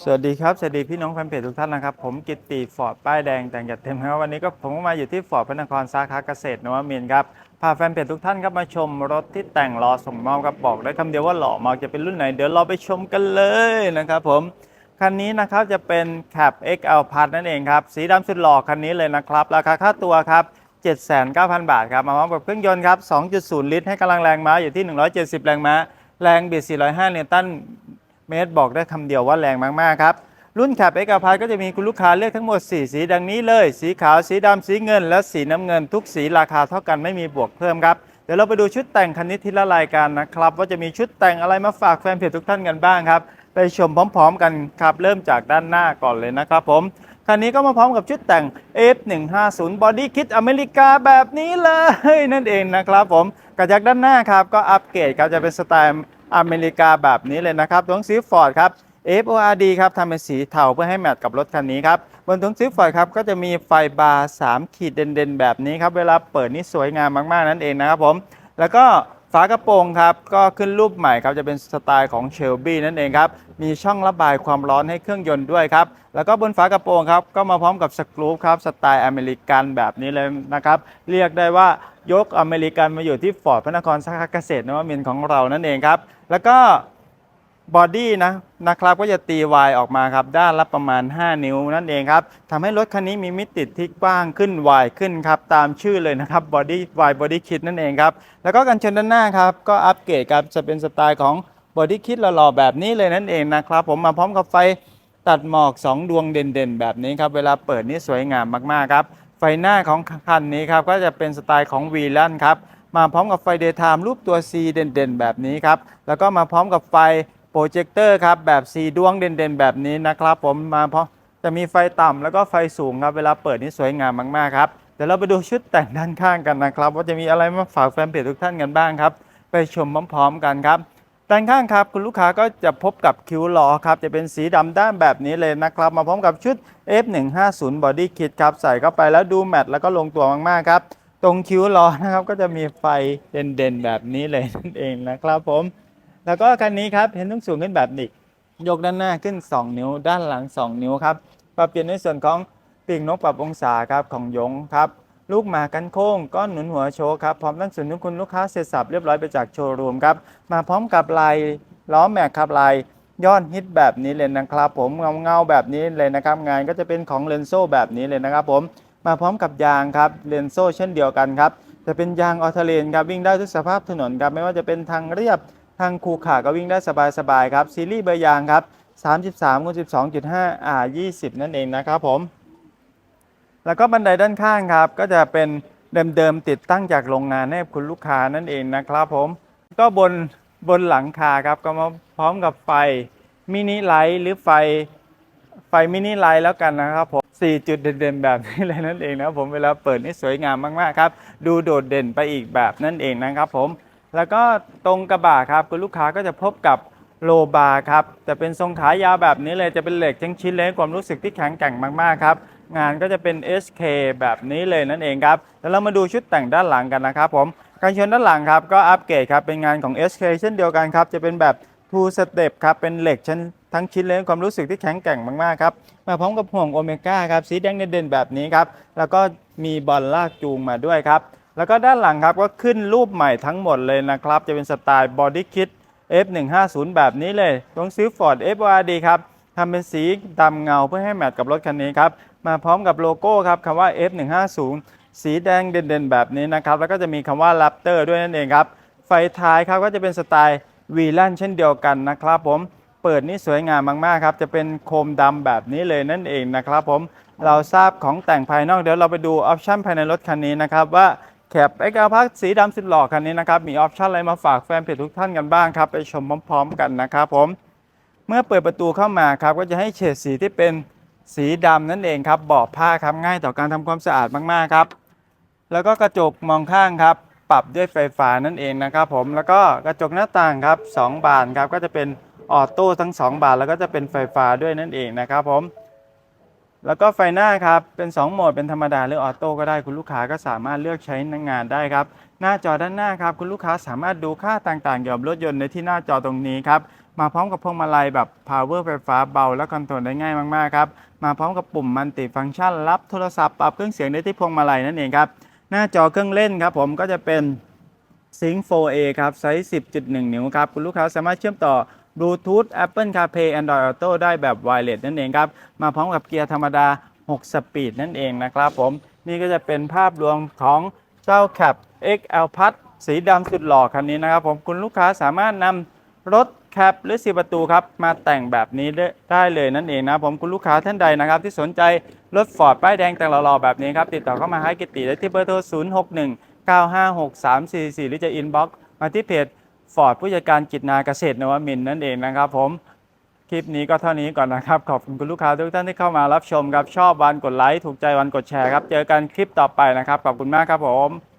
สวัสดีครับสวัสดีพี่น้องแฟนเพจทุกท่านนะครับ ผมกิตติฟอร์ดป้ายแดงแต่งจัดเต็มครับวันนี้ก็ผมก็มาอยู่ที่ฟอร์ดพระนครสาขาเกษตรนวมินครับพาแฟนเพจทุกท่านครับมาชมรถที่แต่งรอส่งมอบครับบอกได้คำเดียวว่าหล่อมากจะเป็นรุ่นไหน เดี๋ยวเราไปชมกันเลยนะครับผมคันนี้นะครับจะเป็น Cap XL Plus นั่นเองครับสีดำสุดหล่อคันนี้เลยนะครับราคาค่าตัวครับ79,000 บาทครับมาพร้อมกับเครื่องยนต์ครับ2.0 ลิตรให้กำลังแรงม้าอยู่ที่ 170 แรงม้าแรงบิด405 นิวตัน เมตร บอกได้คำเดียวว่าแรงมากๆครับ รุ่นขับเอกพายก็จะมีคุณลูกค้าเลือกทั้งหมด 4 สีดังนี้เลย สีขาวสีดำสีเงิน และสีน้ำเงินทุกสีราคาเท่ากันไม่มีบวกเพิ่มครับเดี๋ยวเราไปดูชุดแต่งคันนี้ทีละรายการนะครับ ว่าจะมีชุดแต่งอะไรมาฝากแฟนเพจทุกท่านกันบ้างครับไปชมพร้อม ๆ กันครับเริ่มจากด้านหน้าก่อนเลยนะครับผมคันนี้ก็มาพร้อมกับชุดแต่ง F150 Body Kit อเมริกาแบบนี้เลยนั่นเองนะครับผมกระจักด้านหน้าครับก็อัปเกรดครับจะเป็นสไตล์ อเมริกาแบบนี้เลยนะครับถุงสีฟอร์ดครับ FORD ครับทำเป็นสีเทาเพื่อให้แมทกับรถคันนี้ครับบนถุงสีฟอร์ดครับก็จะมีไฟบาร์3ขีดเด่นๆ แบบนี้ครับเวลาเปิดนี่สวยงามมากๆนั่นเองนะครับผมแล้วก็ ฝากระโปรงครับก็ขึ้นรูปใหม่ครับจะเป็นสไตล์ของเชลบี้นั่นเองครับมีช่องระบายความร้อนให้เครื่องยนต์ด้วยครับแล้วก็บนฝากระโปรงครับก็มาพร้อมกับสกรูปครับสไตล์อเมริกันแบบนี้เลยนะครับเรียกได้ว่ายกอเมริกันมาอยู่ที่ฟอร์ดพระนครสาขาเกษตรนวมินของเรานั่นเองครับแล้วก็ บอดี้นะนะครับก็จะตีวายออกมาครับ ด้านละประมาณ 5 นิ้วนั่นเองครับทำให้รถคันนี้มีมิติที่กว้างขึ้นวายขึ้นครับ ตามชื่อเลยนะครับบอดี้วายบอดี้คิดนั่นเองครับ แล้วก็กันชนด้านหน้าครับ ก็อัปเกรดครับจะเป็นสไตล์ของบอดี้คิดหล่อๆแบบนี้เลยนั่นเองนะครับ ผมมาพร้อมกับไฟตัดหมอก 2 ดวงเด่นๆ แบบนี้ครับ เวลาเปิดนี่สวยงามมากๆครับ ไฟหน้าของคันนี้ครับก็จะเป็นสไตล์ของวีลันครับมาพร้อมกับไฟเดย์ไทม์รูปตัว C เด่นๆ แบบนี้ครับแล้วก็มาพร้อมกับไฟ โปรเจคเตอร์ครับแบบ4ดวงเด่นๆ แบบนี้นะครับ ผมมาเพร้อมจะมีไฟต่ำแล้วก็ไฟสูงครับเวลาเปิดนี่สวยงามมากๆครับเดี๋ยวเราไปดูชุดแต่งด้านข้างกันนะครับ ว่าจะมีอะไรมาฝากแฟนเพจทุกท่านกันบ้างครับ ไปชมพร้อมๆกันครับด้านข้างครับคุณลูกค้าก็จะพบกับคิ้วล้อครับจะเป็นสีดำด้านแบบนี้เลยนะครับ มาพร้อมกับชุด F150 Body Kit ครับใส่เข้าไปแล้วดูแมทแล้วก็ลงตัวมากๆครับ ตรงคิ้วล้อนะครับก็จะมีไฟเด่นๆแบบนี้เลยนั่นเองนะครับผม แล้วก็คันนี้ครับเห็นต้องสูงขึ้นแบบนี้ยกด้านหน้าขึ้น 2 นิ้ว ด้านหลัง 2 นิ้วครับปรับเปลี่ยนในส่วนของปีกนกปรับองศาครับของยงครับลูกหมากันโค้งก้อนหนุนหัวโชว์ครับพร้อมตั้งศูนย์ทุกคุณลูกค้าเสร็จสับเรียบร้อยไปจากโชว์รูมครับมาพร้อมกับลายล้อแม็กครับลายยอดฮิตแบบนี้เลยนะครับ ผมเงาเงาแบบนี้เลยนะครับ งานก็จะเป็นของเลนโซ่แบบนี้เลยนะครับ ผมมาพร้อมกับยางครับเลนโซ่เช่นเดียวกันครับจะเป็นยางออเทเลนครับวิ่งได้ทุกสภาพถนนครับไม่ว่าจะเป็นทางเรียบ ทางคูขาก็วิ่งได้สบายๆครับ ซีรีส์เบอร์ยางครับ 33คูณ12.5 R 20 นั่นเองนะครับผม แล้วก็บันไดด้านข้างครับ ก็จะเป็นเดิมๆติดตั้งจากโรงงานให้คุณลูกค้านั่นเองนะครับผม ก็บนบนหลังคาครับก็มาพร้อมกับไฟมินิไลท์หรือไฟไฟมินิไลท์แล้วกันนะครับผมสี่จุดเด่นๆแบบนี้เลยนั่นเองนะผมเวลาเปิดนี่สวยงามมากๆครับ ดูโดดเด่นไปอีกแบบนั่นเองนะครับผม แล้วก็ตรงกระบะครับคุณลูกค้าก็จะพบกับโลบาร์ครับจะเป็นทรงขายาวแบบนี้เลยจะเป็นเหล็กทั้งชิ้นเลยความรู้สึกที่แข็งแกร่งมากๆครับงานก็จะเป็น SK แบบนี้เลยนั่นเองครับแล้วเรามาดูชุดแต่งด้านหลังกันนะครับผมการชนด้านหลังครับก็อัปเกรดครับเป็นงานของ SK เช่นเดียวกันครับจะเป็นแบบ two step ครับเป็นเหล็กชั้นทั้งชิ้นเลยความรู้สึกที่แข็งแกร่งมากๆครับมาพร้อมกับห่วงโอเมก้าครับสีแดงเด่นๆแบบนี้ครับแล้วก็มีบอลลากจูงมาด้วยครับ แล้วก็ด้านหลังครับก็ขึ้นรูปใหม่ทั้งหมดเลยนะครับ จะเป็นสไตล์ Body Kit F150 แบบนี้เลยต้องซื้อ Ford FRD ครับทำเป็นสีดำเงาเพื่อให้แมทกับรถคันนี้ครับ มาพร้อมกับโลโก้ครับคำว่า F150 สีแดงเด่นๆ แบบนี้นะครับ แล้วก็จะมีคำว่า Raptor ด้วยนั่นเองครับ ไฟท้ายครับก็จะเป็นสไตล์วีลันเช่นเดียวกันนะครับผมเปิดนี่สวยงามมากๆครับ จะเป็นโคมดำแบบนี้เลยนั่นเองนะครับผมเราทราบของแต่งภายนอกเดี๋ยวเราไปดูออปชั่นภายในรถคันนี้นะครับว่า แคปเอ็กซ์พักสีดำสุดหล่อคันนี้นะครับ มีออปชั่นอะไรมาฝากแฟนเพจทุกท่านกันบ้างครับ ไปชมพร้อม ๆ กันนะครับผม เมื่อเปิดประตูเข้ามาครับ ก็จะให้เฉดสีที่เป็นสีดำนั่นเองครับบาะผ้าครับง่ายต่อการทำความสะอาดมากๆครับ แล้วก็กระจกมองข้างครับ ปรับด้วยไฟฟ้านั่นเองนะครับผมแล้วก็กระจกหน้าต่างครับ 2 บานครับก็จะเป็นออโต้ทั้ง 2 บานแล้วก็จะเป็นไฟฟ้าด้วยนั่นเองนะครับผม แล้วก็ไฟหน้าครับ เป็น 2 โหมด เป็นธรรมดาหรือออโต้ก็ได้คุณลูกค้าก็สามารถเลือกใช้งานได้ครับ หน้าจอด้านหน้าครับ คุณลูกค้าสามารถดูค่าต่างๆเกี่ยวกับรถยนต์ในที่หน้าจอตรงนี้ครับ มาพร้อมกับพวงมาลัยแบบ power ไฟฟ้าเบา และคอนโทรลได้ง่ายมากๆครับ มาพร้อมกับปุ่มมัลติฟังก์ชัน รับโทรศัพท์ปรับเครื่องเสียงได้ที่พวงมาลัยนั่นเองครับ หน้าจอเครื่องเล่นครับ ผมก็จะเป็น Sync 4A ครับไซส์ 10.1 นิ้วครับคุณลูกค้าสามารถเชื่อมต่อ Bluetooth Apple CarPlay Android Auto ได้แบบไวเลสนั่นเองครับ มาพร้อมกับเกียร์ธรรมดา 6 สปีดนั่นเองนะครับผม นี่ก็จะเป็นภาพรวมของเจ้า Cap XL Plus สีดำสุดหล่อคันนี้นะครับผมคุณลูกค้าสามารถนำรถแคปหรือสีประตูครับมาแต่งแบบนี้ได้เลยนั่นเองนะผมคุณลูกค้าท่านใดนะครับ ที่สนใจรถฟอร์ดป้ายแดงแต่งหล่อๆแบบนี้ครับ ติดต่อเข้ามาให้กิตติได้ที่เบอร์โทร 061 956 344 หรือจะอินบ็อกซ์มาที่เพจ ฟอร์ดผู้จัดการกิจนาเกษตรนวมินนั่นเองนะครับผมคลิปนี้ก็เท่านี้ก่อนนะครับ ขอบคุณคุณลูกค้าทุกท่านที่เข้ามารับชมครับ ชอบวันกดไลค์ถูกใจวันกดแชร์ครับ เจอกันคลิปต่อไปนะครับ ขอบคุณมากครับผม